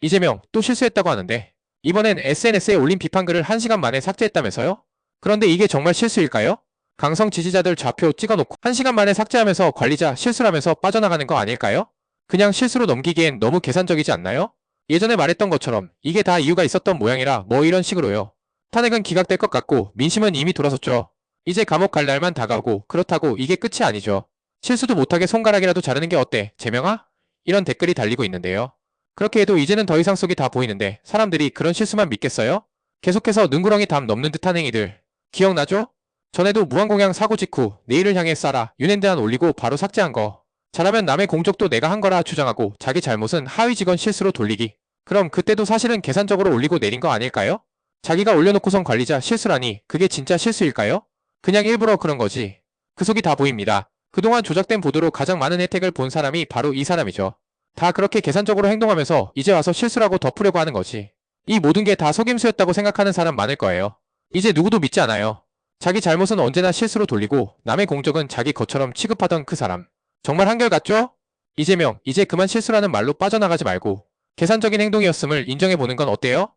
이재명 또 실수했다고 하는데 이번엔 SNS에 올린 비판글을 1시간 만에 삭제했다면서요? 그런데 이게 정말 실수일까요? 강성 지지자들 좌표 찍어놓고 1시간 만에 삭제하면서 관리자 실수라면서 빠져나가는 거 아닐까요? 그냥 실수로 넘기기엔 너무 계산적이지 않나요? 예전에 말했던 것처럼 이게 다 이유가 있었던 모양이라 뭐 이런 식으로요. 탄핵은 기각될 것 같고 민심은 이미 돌아섰죠. 이제 감옥 갈 날만 다가오고 그렇다고 이게 끝이 아니죠. 실수도 못하게 손가락이라도 자르는 게 어때? 재명아? 이런 댓글이 달리고 있는데요. 그렇게 해도 이제는 더 이상 속이 다 보이는데 사람들이 그런 실수만 믿겠어요? 계속해서 눈구렁이 담 넘는 듯한 행위들. 기억나죠? 전에도 무한공양 사고 직후 내일을 향해 쏴라 윤핸드한 올리고 바로 삭제한 거. 잘하면 남의 공적도 내가 한 거라 주장하고 자기 잘못은 하위 직원 실수로 돌리기. 그럼 그때도 사실은 계산적으로 올리고 내린 거 아닐까요? 자기가 올려놓고선 관리자 실수라니 그게 진짜 실수일까요? 그냥 일부러 그런 거지. 그 속이 다 보입니다. 그동안 조작된 보도로 가장 많은 혜택을 본 사람이 바로 이 사람이죠. 다 그렇게 계산적으로 행동하면서 이제 와서 실수라고 덮으려고 하는 거지. 이 모든 게 다 속임수였다고 생각하는 사람 많을 거예요. 이제 누구도 믿지 않아요. 자기 잘못은 언제나 실수로 돌리고 남의 공적은 자기 것처럼 취급하던 그 사람. 정말 한결같죠? 이재명, 이제 그만 실수라는 말로 빠져나가지 말고 계산적인 행동이었음을 인정해보는 건 어때요?